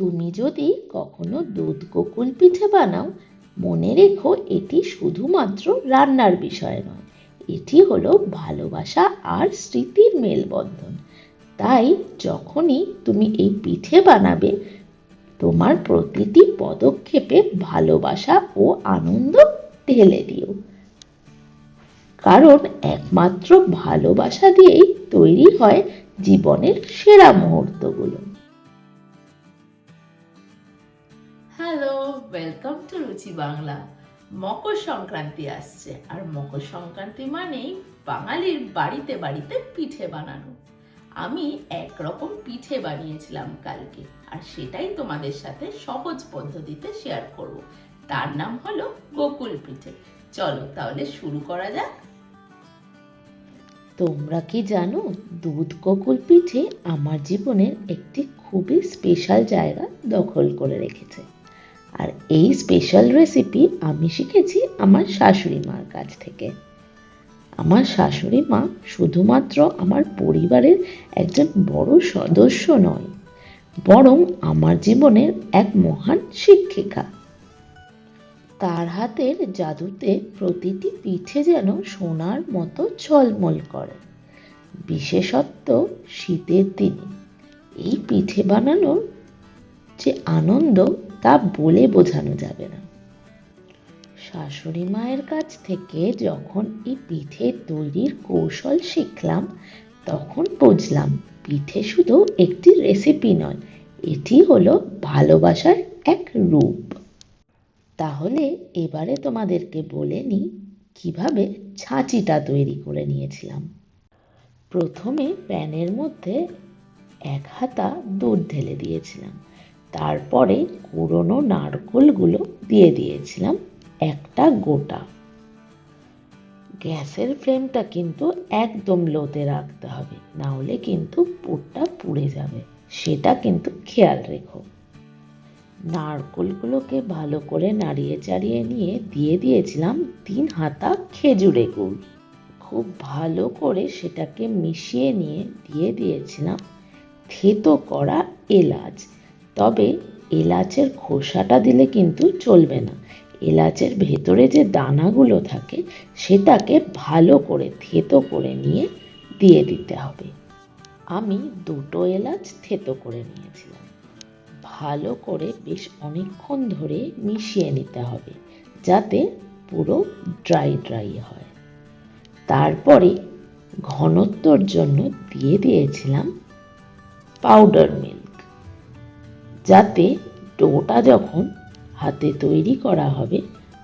তুমি যদি কখনো দুধ কোকুল পিঠে বানাও, মনে রেখো এটি শুধুমাত্র রান্নার বিষয় নয়। এটি হলো ভালোবাসা আর স্মৃতির মেলবন্ধন। তাই যখনই তুমি এই পিঠে বানাবে, তোমার প্রতিটি পদক্ষেপে ভালোবাসা ও আনন্দ ঢেলে দিও। কারণ একমাত্র ভালোবাসা দিয়েই তৈরি হয় জীবনের সেরা মুহূর্তগুলো। ওয়েলকাম টু রুচি বাংলা মকর সংক্রান্তি আসছে, আর মকর সংক্রান্তি মানেই বাঙালির বাড়িতে বাড়িতে পিঠে বানানো। আমি একরকম পিঠে বানিয়েছিলাম কালকে, আর সেটাই তোমাদের সাথে সহজ পদ্ধতিতে শেয়ার করব। তার নাম হলো গোকুল পিঠে। চলো তাহলে শুরু করা যাক। তোমরা কি জানো, দুধ কোকুল পিঠে আমার জীবনের একটি খুবই স্পেশাল জায়গা দখল করে রেখেছে। আর এই স্পেশাল রেসিপি আমি শিখেছি আমার শাশুড়ি মার কাছ থেকে। আমার শাশুড়ি মা শুধুমাত্র আমার পরিবারের একজন বড় সদস্য নয়, বরং আমার জীবনের এক মহান শিক্ষিকা। তার হাতের জাদুতে প্রতিটি পিঠে যেন সোনার মতো ঝলমল করে। বিশেষত্ব শীতের দিনে এই পিঠে বানানোর যে আনন্দ তা বলে বোঝানো যাবে না। শাশুড়ি মায়ের কাছ থেকে যখন এই পিঠে তৈরির কৌশল শিখলাম, তখন বুঝলাম পিঠে শুধু একটি রেসিপি নয়, এটি হলো ভালোবাসার এক রূপ। তাহলে এবারে তোমাদেরকে বলে নিই কীভাবে ছাঁচিটা তৈরি করে নিয়েছিলাম। প্রথমে প্যানের মধ্যে এক হাতা দুধ ঢেলে দিয়েছিলাম। তারপরে কুড়োনো নারকোলগুলো দিয়ে দিয়েছিলাম একটা গোটা। গ্যাসের ফ্লেমটা কিন্তু একদম লোতে রাখতে হবে, না হলে কিন্তু পুরটা পুড়ে যাবে। সেটা কিন্তু খেয়াল রেখো। নারকোলগুলোকে ভালো করে নাড়িয়ে চাড়িয়ে নিয়ে দিয়ে দিয়েছিলাম তিন হাতা খেজুরে গুড়। খুব ভালো করে সেটাকে মিশিয়ে নিয়ে দিয়ে দিয়েছিলাম থেতো করা এলাচ। তবে এলাচের খোসাটা দিলে কিন্তু চলবে না। এলাচের ভেতরে যে দানাগুলো থাকে, সেটাকে ভালো করে থেতো করে নিয়ে দিয়ে দিতে হবে। আমি দুটো এলাচ থেতো করে নিয়েছিলাম। ভালো করে বেশ অনেকক্ষণ ধরে মিশিয়ে নিতে হবে, যাতে পুরো ড্রাই ড্রাই হয়। তারপরে ঘনত্বর জন্য দিয়ে দিয়েছিলাম পাউডার মিল্ক। যাতে ডোটা যখন হাতে তৈরি করা হবে,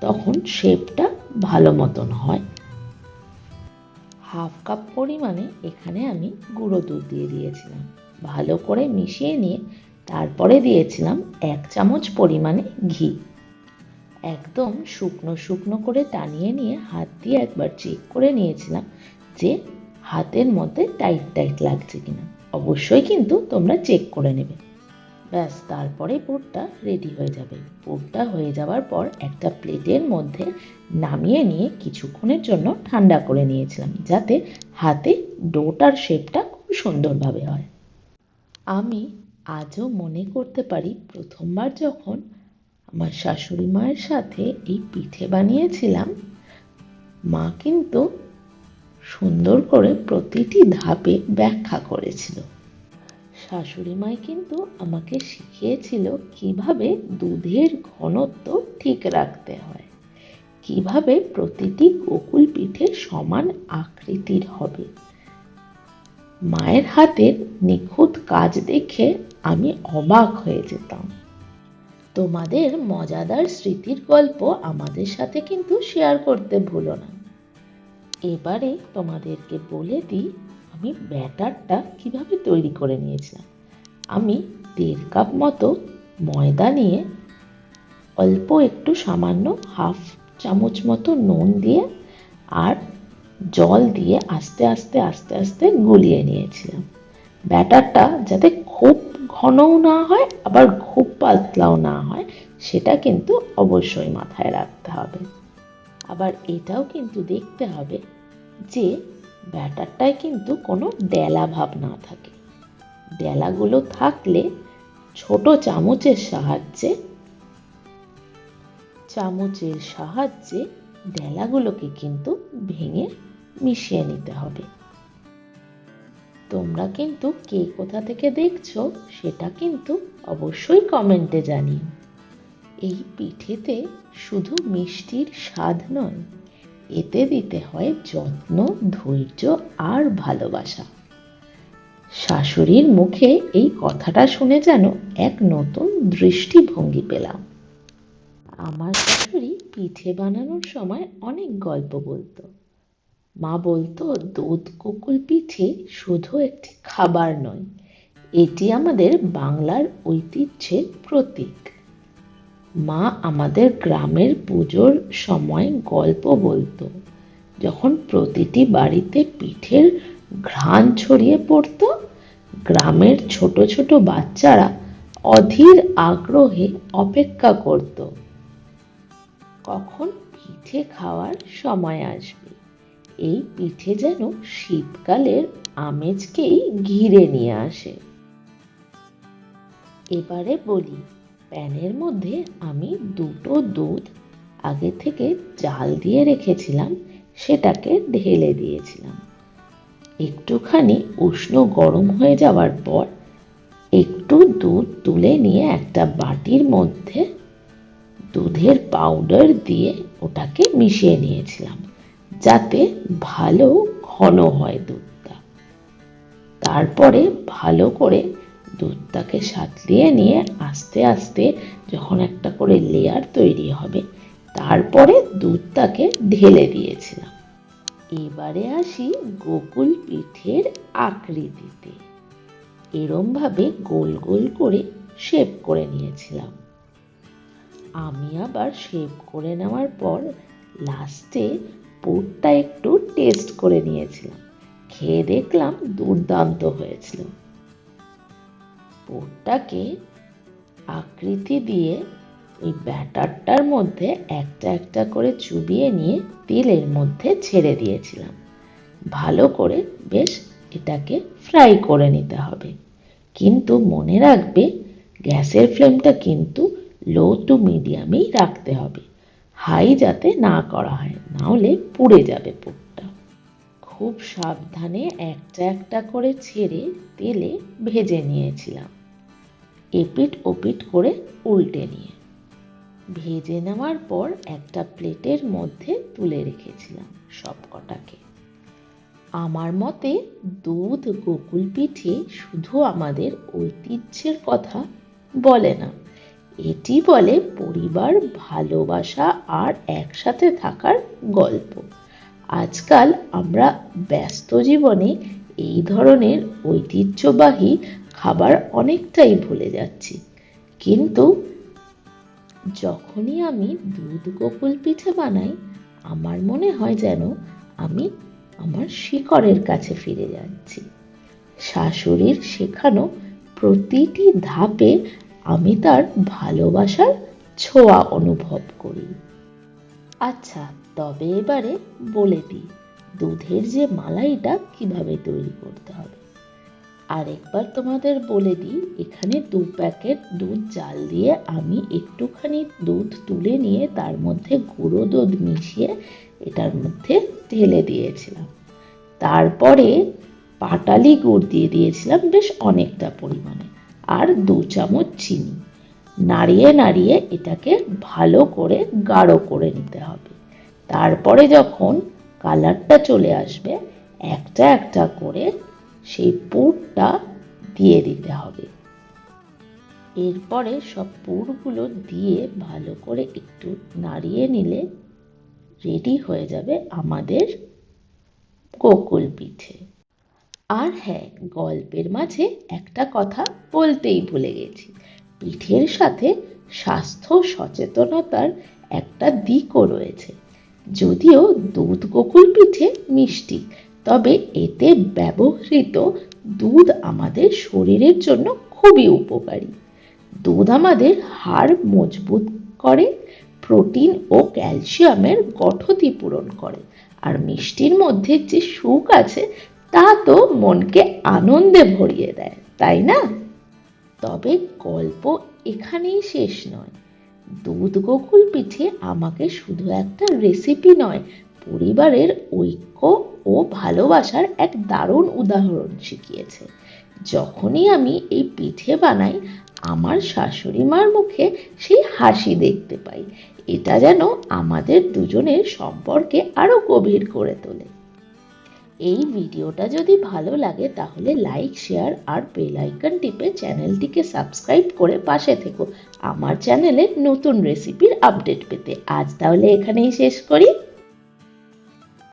তখন শেপটা ভালো মতন হয়। হাফ কাপ পরিমাণে এখানে আমি গুঁড়ো দুধ দিয়ে দিয়েছিলাম। ভালো করে মিশিয়ে নিয়ে তারপরে দিয়েছিলাম এক চামচ পরিমাণে ঘি। একদম শুকনো শুকনো করে টানিয়ে নিয়ে হাত দিয়ে একবার চেক করে নিয়েছিলাম যে হাতের মধ্যে টাইট টাইট লাগছে কিনা। অবশ্যই কিন্তু তোমরা চেক করে নেবে। ব্যাস, তারপরে পুরটা রেডি হয়ে যাবে। পুরটা হয়ে যাওয়ার পর একটা প্লেটের মধ্যে নামিয়ে নিয়ে কিছুক্ষণের জন্য ঠান্ডা করে নিয়েছিলাম, যাতে হাতে ডোটার শেপটা খুব সুন্দরভাবে হয়। আমি আজও মনে করতে পারি প্রথমবার যখন আমার শাশুড়ি মায়ের সাথে এই পিঠে বানিয়েছিলাম, মা কিন্তু সুন্দর করে প্রতিটি ধাপে ব্যাখ্যা করেছিল। শাশুড়ি মাই কিন্তু আমাকে শিখিয়েছিল কীভাবে দুধের ঘনত্ব ঠিক রাখতে হয়, কীভাবে প্রতিটি গোকুল পিঠে সমান আকৃতির হবে। মায়ের হাতের নিখুঁত কাজ দেখে আমি অবাক হয়ে যেতাম। তোমাদের মজাদার স্মৃতির গল্প আমাদের সাথে কিন্তু শেয়ার করতে ভুলো না। এবারে তোমাদেরকে বলে দিই আমি ব্যাটারটা কীভাবে তৈরি করে নিয়েছিলাম? আমি দেড় কাপ মতো ময়দা নিয়ে অল্প একটু সামান্য হাফ চামচ মতো নুন দিয়ে আর জল দিয়ে আস্তে আস্তে আস্তে আস্তে গুলিয়ে নিয়েছিলাম। ব্যাটারটা যাতে খুব ঘনও না হয়, আবার খুব পাতলাও না হয়, সেটা কিন্তু অবশ্যই মাথায় রাখতে হবে। আবার এটাও কিন্তু দেখতে হবে যে ব্যাটারটায় কিন্তু কোনো ডেলা ভাব না থাকে। ডেলাগুলো থাকলে ছোট চামচের সাহায্যে চামচের সাহায্যে ডেলাগুলোকে কিন্তু ভেঙে মিশিয়ে নিতে হবে। তোমরা কিন্তু কে কোথা থেকে দেখছ সেটা কিন্তু অবশ্যই কমেন্টে জানিও। এই পিঠেতে শুধু মিষ্টির স্বাদ নয় এতে দিতে হয় যত্ন, ধৈর্য আর ভালোবাসা। শাশুড়ির মুখে এই কথাটা শুনে যেন এক নতুন দৃষ্টিভঙ্গি পেলাম। আমার শাশুড়ি পিঠে বানানোর সময় অনেক গল্প বলতো। মা বলতো, দুধ কুকুল পিঠে শুধু একটি খাবার নয়, এটি আমাদের বাংলার ঐতিহ্যের প্রতীক। মা আমাদের গ্রামের পুজোর সময় গল্প বলতো। যখন প্রতিটি বাড়িতে পিঠের ঘ্রাণ ছড়িয়ে পড়তো, গ্রামের ছোট ছোট বাচ্চারা অধীর আগ্রহে অপেক্ষা করত। কখন পিঠে খাওয়ার সময় আসবে? এই পিঠে যেন শীতকালের আমেজকেই ঘিরে নিয়ে আসে। এবারে বলি প্যানের মধ্যে আমি দুটো দুধ আগে থেকে জাল দিয়ে রেখেছিলাম, সেটাকে ঢেলে দিয়েছিলাম। একটুখানি উষ্ণ গরম হয়ে যাওয়ার পর একটু দুধ তুলে নিয়ে একটা বাটির মধ্যে দুধের পাউডার দিয়ে ওটাকে মিশিয়ে নিয়েছিলাম, যাতে ভালো ঘন হয় দুধটা। তারপরে ভালো করে দুধটাকে সাতলিয়ে নিয়ে আস্তে আস্তে যখন একটা করে লেয়ার তৈরি হবে, তারপরে দুধটাকে ঢেলে দিয়েছিলাম। এবারে আসি গোকুল পিঠের আকৃতিতে। এরমভাবে গোল গোল করে শেপ করে নিয়েছিলাম। আমি আবার শেপ করে নেওয়ার পর লাস্টে পুরটা একটু টেস্ট করে নিয়েছিলাম। খেয়ে দেখলাম দুর্দান্ত হয়েছিল। পুরটাকে আকৃতি দিয়ে ওই ব্যাটারটার মধ্যে একটা একটা করে চুবিয়ে নিয়ে তেলের মধ্যে ছেড়ে দিয়েছিলাম। ভালো করে বেশ এটাকে ফ্রাই করে নিতে হবে। কিন্তু মনে রাখবে, গ্যাসের ফ্লেমটা কিন্তু লো টু মিডিয়ামেই রাখতে হবে। হাই যাতে না করা হয়, নাহলে পুড়ে যাবে পুরটা খুব সাবধানে একটা একটা করে ছেড়ে তেলে ভেজে নিয়েছিলাম। এপিট ওপিট করে উল্টে নিয়ে। ভেজে নেওয়ার পর একটা প্লেটের মধ্যে তুলে রেখেছিলাম সব কটাকে আমার মতে দুধ গোকুল পিঠে শুধু আমাদের ঐতিহ্যের কথা বলে না, এটি বলে পরিবার, ভালোবাসা আর একসাথে থাকার গল্প। আজকাল আমরা ব্যস্ত জীবনে এই ধরনের ঐতিহ্যবাহী খাবার অনেকটাই ভুলে যাচ্ছি। কিন্তু যখনই আমি দুধ গোকুল পিঠে বানাই, আমার মনে হয় যেন আমি আমার শিকড়ের কাছে ফিরে যাচ্ছি। শাশুড়ির শেখানো প্রতিটি ধাপে আমি তার ভালোবাসার ছোঁয়া অনুভব করি। আচ্ছা তবে এবারে বলে দিই, দুধের যে মালাইটা কীভাবে তৈরি করতে হবে? আরেকবার তোমাদের বলে দিই, এখানে দু প্যাকেট দুধ জাল দিয়ে আমি একটুখানি দুধ তুলে নিয়ে তার মধ্যে গুঁড়ো দুধ মিশিয়ে এটার মধ্যে ঢেলে দিয়েছিলাম। তারপরে পাটালি গুড় দিয়ে দিয়েছিলাম বেশ অনেকটা পরিমাণে, আর দু চামচ চিনি। নাড়িয়ে নাড়িয়ে এটাকে ভালো করে গাঢ় করে নিতে হবে। তারপরে যখন কালারটা চলে আসবে, একটা একটা করে সেই পুরটা দিয়ে দিতে হবে। এরপরে সব পুরগুলো দিয়ে ভালো করে একটু নাড়িয়ে নিলে রেডি হয়ে যাবে আমাদের গোকুল পিঠে। আর হ্যাঁ গল্পের মাঝে একটা কথা বলতেই ভুলে গেছি। পিঠের সাথে স্বাস্থ্য সচেতনতার একটা দিকও রয়েছে। যদিও দুধ গোকুল পিঠে মিষ্টি তবে এতে ব্যবহৃত দুধ আমাদের শরীরের জন্য খুবই উপকারী। দুধ আমাদের হাড় মজবুত করে, প্রোটিন ও ক্যালসিয়ামের গঠতি পূরণ করে। আর মিষ্টির মধ্যে যে সুখ আছে, তা তো মনকে আনন্দে ভরিয়ে দেয়, তাই না? তবে গল্প এখানেই শেষ নয়। দুধ গোকুল পিঠে আমাকে শুধু একটা রেসিপি নয় পরিবারের ঐক্য ও ভালোবাসার এক দারুণ উদাহরণ শিখিয়েছে। যখনই আমি এই পিঠে বানাই, আমার শাশুড়ি মার মুখে সেই হাসি দেখতে পাই। এটা যেন আমাদের দুজনের সম্পর্কে আরও গভীর করে তোলে। এই ভিডিওটা যদি ভালো লাগে, তাহলে লাইক, শেয়ার আর বেল আইকন টিপে চ্যানেলটিকে সাবস্ক্রাইব করে পাশে থেকো। আমার চ্যানেলে নতুন রেসিপির আপডেট পেতে আজ তাহলে এখানেই শেষ করি।